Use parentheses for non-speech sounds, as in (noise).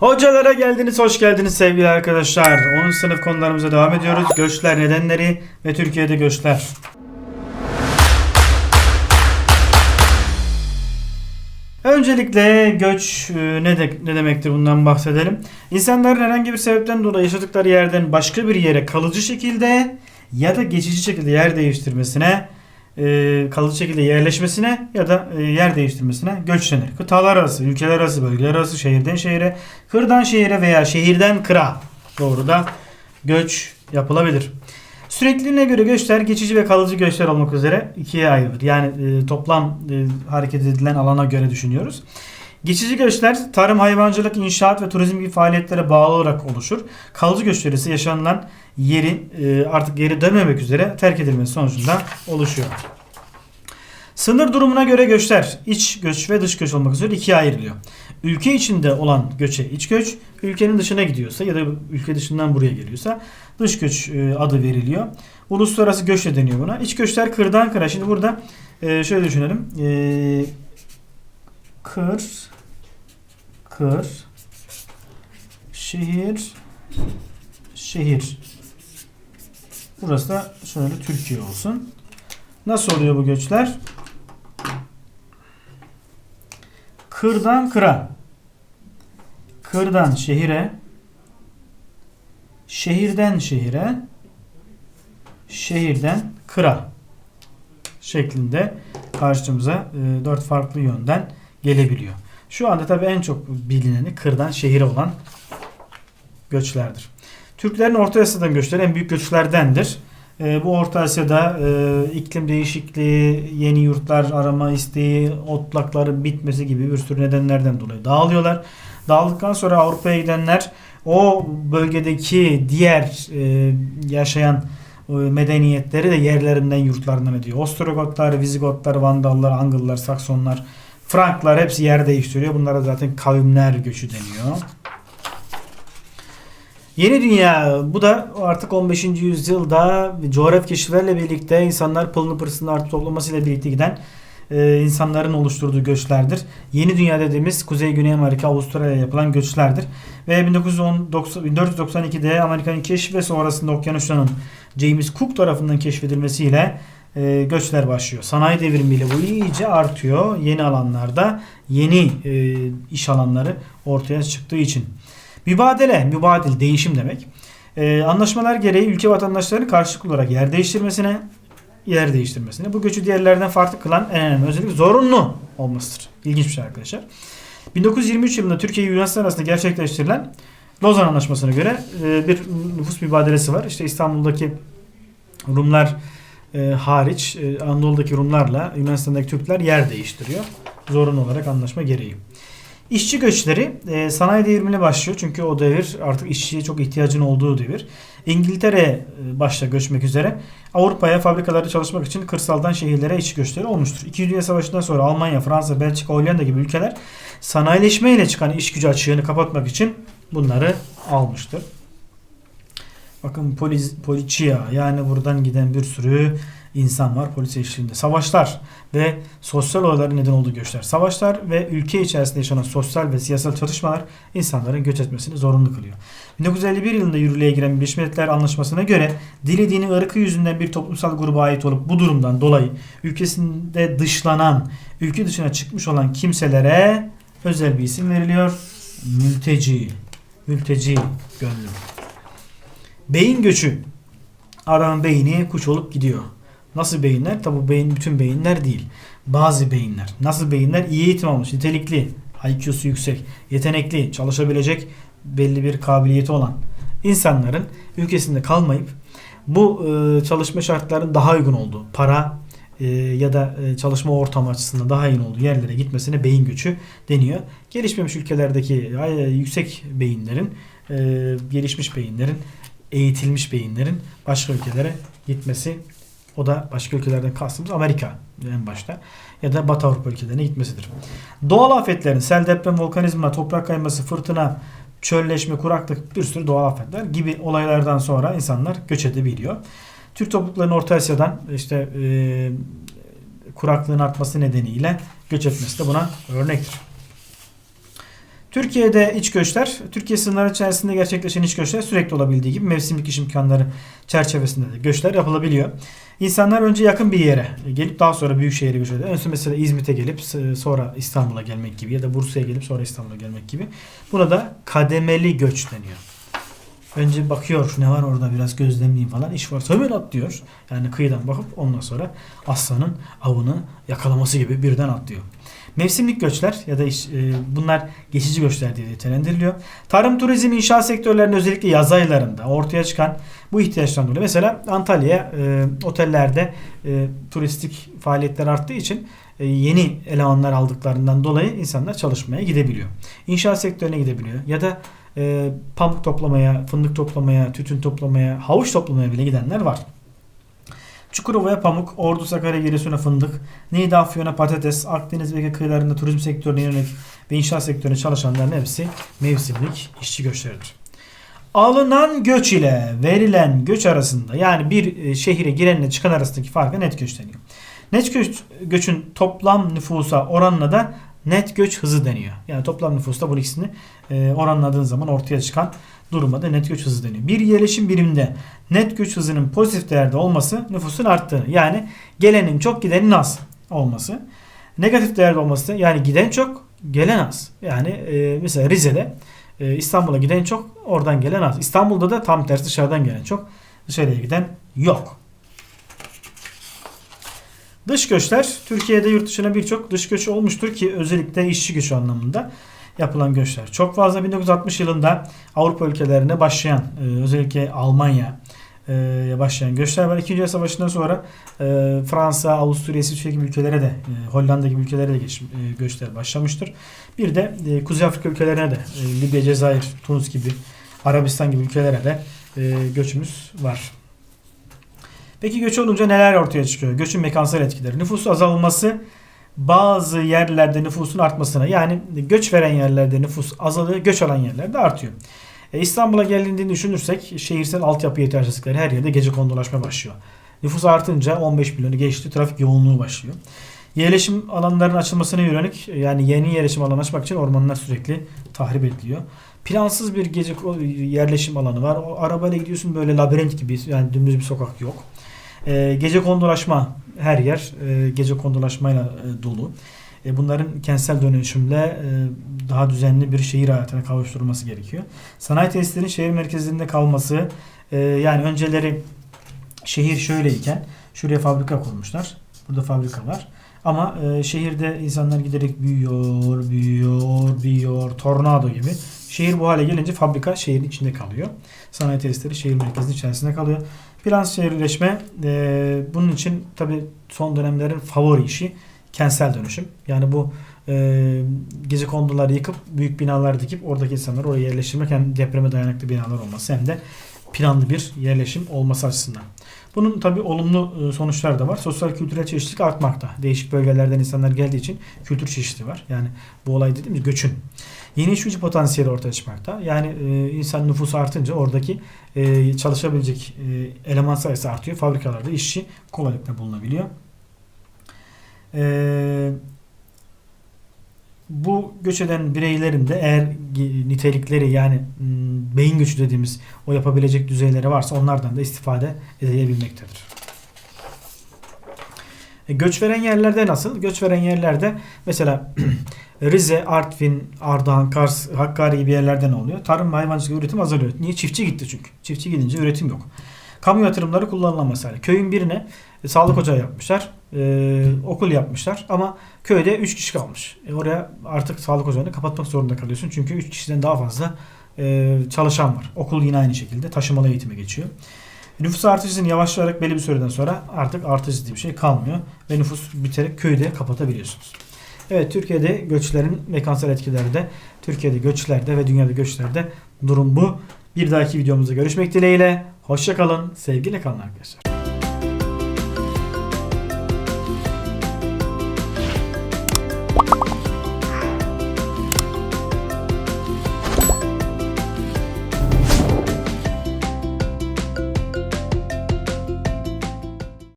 Hocalara geldiniz, hoş geldiniz sevgili arkadaşlar. 10. sınıf konularımıza devam ediyoruz. Göçler nedenleri ve Türkiye'de göçler. Öncelikle göç e, ne, de, ne demektir bundan bahsedelim. İnsanların herhangi bir sebepten dolayı yaşadıkları yerden başka bir yere kalıcı şekilde ya da geçici şekilde yer değiştirmesine, e, kalıcı şekilde yerleşmesine ya da e, yer değiştirmesine göç denir. Kıtalar arası, ülkeler arası, bölgeler arası, şehirden şehire, kırdan şehire veya şehirden kıra doğru da göç yapılabilir. Sürekliliğine göre göçler geçici ve kalıcı göçler olmak üzere ikiye ayrılır. Yani e, toplam e, hareket edilen alana göre düşünüyoruz. Geçici göçler tarım, hayvancılık, inşaat ve turizm gibi faaliyetlere bağlı olarak oluşur. Kalıcı göçler ise yaşanılan yerin e, artık geri dönmemek üzere terk edilmesi sonucunda oluşuyor. Sınır durumuna göre göçler iç göç ve dış göç olmak üzere ikiye ayrılıyor. Ülke içinde olan göçe iç göç, ülkenin dışına gidiyorsa ya da ülke dışından buraya geliyorsa dış göç e, adı veriliyor. Uluslararası göç de deniyor buna. İç göçler kırdan kıra. Şimdi burada e, şöyle düşünelim. Kır, kır, şehir, şehir. Burası da şöyle Türkiye olsun. Nasıl oluyor bu göçler? Kırdan kıra. Kırdan şehire. Şehirden şehire. Şehirden kıra. Şeklinde karşımıza e, dört farklı yönden gelebiliyor. Şu anda tabii en çok bilineni kırdan şehire olan göçlerdir. Türklerin Orta Asya'dan göçleri en büyük göçlerdendir. E, bu Orta Asya'da e, iklim değişikliği, yeni yurtlar arama isteği, otlakların bitmesi gibi bir sürü nedenlerden dolayı dağılıyorlar. Dağıldıktan sonra Avrupa'ya gidenler o bölgedeki diğer e, yaşayan e, medeniyetleri de yerlerinden yurtlarından ediyor. Ostrogotlar, Vizigotlar, Vandallar, Angıllar, Saksonlar, Franklar hepsi yer değiştiriyor. Bunlara zaten kavimler göçü deniyor. Yeni dünya bu da artık 15. yüzyılda coğrafi keşiflerle birlikte insanlar pılını pırsını artık toplamasıyla birlikte giden e, insanların oluşturduğu göçlerdir. Yeni dünya dediğimiz Kuzey Güney Amerika, Avustralya'ya yapılan göçlerdir. Ve 1910 90 1492'de Amerika'nın keşfi ve sonrasında okyanusların James Cook tarafından keşfedilmesiyle e, göçler başlıyor. Sanayi devrimiyle bu iyice artıyor. Yeni alanlarda yeni e, iş alanları ortaya çıktığı için. Mübadele, mübadil değişim demek. Ee, anlaşmalar gereği ülke vatandaşlarının karşılıklı olarak yer değiştirmesine, yer değiştirmesine. Bu göçü diğerlerinden farklı kılan en önemli özellik zorunlu olmasıdır. İlginç bir şey arkadaşlar. 1923 yılında Türkiye Yunanistan arasında gerçekleştirilen Lozan Anlaşması'na göre e, bir nüfus mübadelesi var. İşte İstanbul'daki Rumlar e, hariç e, Anadolu'daki Rumlarla Yunanistan'daki Türkler yer değiştiriyor. Zorunlu olarak anlaşma gereği. İşçi göçleri e, sanayi devrimine başlıyor. Çünkü o devir artık işçiye çok ihtiyacın olduğu devir. İngiltere e, başta göçmek üzere Avrupa'ya fabrikalarda çalışmak için kırsaldan şehirlere işçi göçleri olmuştur. İkinci Dünya Savaşı'ndan sonra Almanya, Fransa, Belçika, Hollanda gibi ülkeler sanayileşme ile çıkan iş gücü açığını kapatmak için bunları almıştır. Bakın polis, poliçia yani buradan giden bir sürü insan var polis eşliğinde. Savaşlar ve sosyal olayların neden olduğu göçler. Savaşlar ve ülke içerisinde yaşanan sosyal ve siyasal çatışmalar insanların göç etmesini zorunlu kılıyor. 1951 yılında yürürlüğe giren Birleşmiş Milletler Anlaşması'na göre dili dini ırkı yüzünden bir toplumsal gruba ait olup bu durumdan dolayı ülkesinde dışlanan, ülke dışına çıkmış olan kimselere özel bir isim veriliyor. Mülteci. Mülteci gönlüm. Beyin göçü. Adamın beyni kuş olup gidiyor. Nasıl beyinler? Tabi beyin bütün beyinler değil. Bazı beyinler. Nasıl beyinler? İyi eğitim almış, nitelikli, IQ'su yüksek, yetenekli, çalışabilecek belli bir kabiliyeti olan insanların ülkesinde kalmayıp bu e, çalışma şartlarının daha uygun olduğu, para e, ya da e, çalışma ortamı açısından daha iyi olduğu yerlere gitmesine beyin göçü deniyor. Gelişmemiş ülkelerdeki yüksek beyinlerin, gelişmiş beyinlerin, eğitilmiş beyinlerin başka ülkelere gitmesi o da başka ülkelerden kastımız Amerika en başta ya da Batı Avrupa ülkelerine gitmesidir. Doğal afetlerin sel, deprem, volkanizma, toprak kayması, fırtına, çölleşme, kuraklık bir sürü doğal afetler gibi olaylardan sonra insanlar göç edebiliyor. Türk topluluklarının Orta Asya'dan işte e, kuraklığın artması nedeniyle göç etmesi de buna örnektir. Türkiye'de iç göçler, Türkiye sınırları içerisinde gerçekleşen iç göçler sürekli olabildiği gibi mevsimlik iş imkanları çerçevesinde de göçler yapılabiliyor. İnsanlar önce yakın bir yere gelip daha sonra büyük şehire göç ediyor. Önce mesela İzmit'e gelip sonra İstanbul'a gelmek gibi ya da Bursa'ya gelip sonra İstanbul'a gelmek gibi. Buna da kademeli göç deniyor. Önce bakıyor ne var orada biraz gözlemleyeyim falan. İş varsa hemen atlıyor. Yani kıyıdan bakıp ondan sonra aslanın avını yakalaması gibi birden atlıyor. Mevsimlik göçler ya da iş- e, bunlar geçici göçler diye nitelendiriliyor. Tarım, turizm, inşaat sektörlerinde özellikle yaz aylarında ortaya çıkan bu ihtiyaçtan dolayı mesela Antalya e, otellerde e, turistik faaliyetler arttığı için e, yeni elemanlar aldıklarından dolayı insanlar çalışmaya gidebiliyor. İnşaat sektörüne gidebiliyor ya da e, pamuk toplamaya, fındık toplamaya, tütün toplamaya, havuç toplamaya bile gidenler var. Çukurova'ya pamuk, Ordu, Sakarya, Giresun'a fındık, Niğde, Afyon'a patates, Akdeniz ve Ege kıyılarında turizm sektörüne yönelik ve inşaat sektörüne çalışanların hepsi mevsimlik işçi göçleridir. Alınan göç ile verilen göç arasında yani bir e, şehire girenle çıkan arasındaki farka net göç deniyor. Net göç, göçün toplam nüfusa oranla da net göç hızı deniyor. Yani toplam nüfusta bu ikisini e, oranladığın zaman ortaya çıkan duruma da net göç hızı deniyor. Bir yerleşim biriminde net göç hızının pozitif değerde olması nüfusun arttığını yani gelenin çok gidenin az olması. Negatif değerde olması yani giden çok gelen az. Yani e, mesela Rize'de e, İstanbul'a giden çok oradan gelen az. İstanbul'da da tam tersi dışarıdan gelen çok dışarıya giden yok. Dış göçler Türkiye'de yurt dışına birçok dış göç olmuştur ki özellikle işçi göçü anlamında yapılan göçler. Çok fazla 1960 yılında Avrupa ülkelerine başlayan e, özellikle Almanya e, başlayan göçler var. İkinci Savaşı'ndan sonra e, Fransa, Avusturya, İsviçre gibi ülkelere de Hollanda gibi ülkelere de geç, e, göçler başlamıştır. Bir de Kuzey Afrika ülkelerine de Libya, Cezayir, Tunus gibi Arabistan gibi ülkelere de göçümüz var. Peki göç olunca neler ortaya çıkıyor? Göçün mekansal etkileri. Nüfus azalması bazı yerlerde nüfusun artmasına yani göç veren yerlerde nüfus azalıyor, göç alan yerlerde artıyor. E, İstanbul'a geldiğini düşünürsek şehirsel altyapı yetersizlikleri her yerde gece kondulaşma başlıyor. Nüfus artınca 15 milyonu geçti, trafik yoğunluğu başlıyor. Yerleşim alanlarının açılmasına yönelik yani yeni yerleşim alanı açmak için ormanlar sürekli tahrip ediliyor. Plansız bir gece yerleşim alanı var. O arabayla gidiyorsun böyle labirent gibi yani dümdüz bir sokak yok. E, gece kondulaşma her yer e, gece kondulaşmayla e, dolu. E, bunların kentsel dönüşümle e, daha düzenli bir şehir hayatına kavuşturulması gerekiyor. Sanayi tesislerinin şehir merkezinde kalması e, yani önceleri şehir şöyleyken şuraya fabrika kurmuşlar. Burada fabrika var. Ama e, şehirde insanlar giderek büyüyor, büyüyor, büyüyor, tornado gibi. Şehir bu hale gelince fabrika şehrin içinde kalıyor. Sanayi tesisleri şehir merkezinin içerisinde kalıyor. Plans şehirleşme e, bunun için tabi son dönemlerin favori işi kentsel dönüşüm. Yani bu e, gece konduları yıkıp büyük binalar dikip oradaki insanları oraya yerleştirmek hem depreme dayanıklı binalar olması hem de planlı bir yerleşim olması açısından. Bunun tabi olumlu e, sonuçları da var. Sosyal kültürel çeşitlilik artmakta. Değişik bölgelerden insanlar geldiği için kültür çeşitliği var. Yani bu olay dediğimiz göçün. Yeni iş gücü potansiyeli ortaya çıkmakta. Yani e, insan nüfusu artınca oradaki e, çalışabilecek eleman sayısı artıyor. Fabrikalarda işçi kolaylıkla bulunabiliyor. E, bu göç eden bireylerin de eğer nitelikleri yani beyin göçü dediğimiz o yapabilecek düzeyleri varsa onlardan da istifade edilebilmektedir. E, göç veren yerlerde nasıl? Göç veren yerlerde mesela (clears throat) Rize, Artvin, Ardahan, Kars, Hakkari gibi yerlerde ne oluyor? Tarım ve hayvancılık üretim azalıyor. Niye? Çiftçi gitti çünkü. Çiftçi gidince üretim yok. Kamu yatırımları kullanılamaz hale. Köyün birine e, sağlık ocağı yapmışlar. E, okul yapmışlar ama köyde 3 kişi kalmış. E, oraya artık sağlık ocağını kapatmak zorunda kalıyorsun. Çünkü 3 kişiden daha fazla e, çalışan var. Okul yine aynı şekilde taşımalı eğitime geçiyor. Nüfus artışının yavaşlayarak belli bir süreden sonra artık artış diye bir şey kalmıyor. Ve nüfus biterek köyü de kapatabiliyorsunuz. Evet Türkiye'de göçlerin mekansal etkileri de Türkiye'de göçlerde ve dünyada göçlerde durum bu. Bir dahaki videomuzda görüşmek dileğiyle. Hoşçakalın. Sevgiyle kalın arkadaşlar.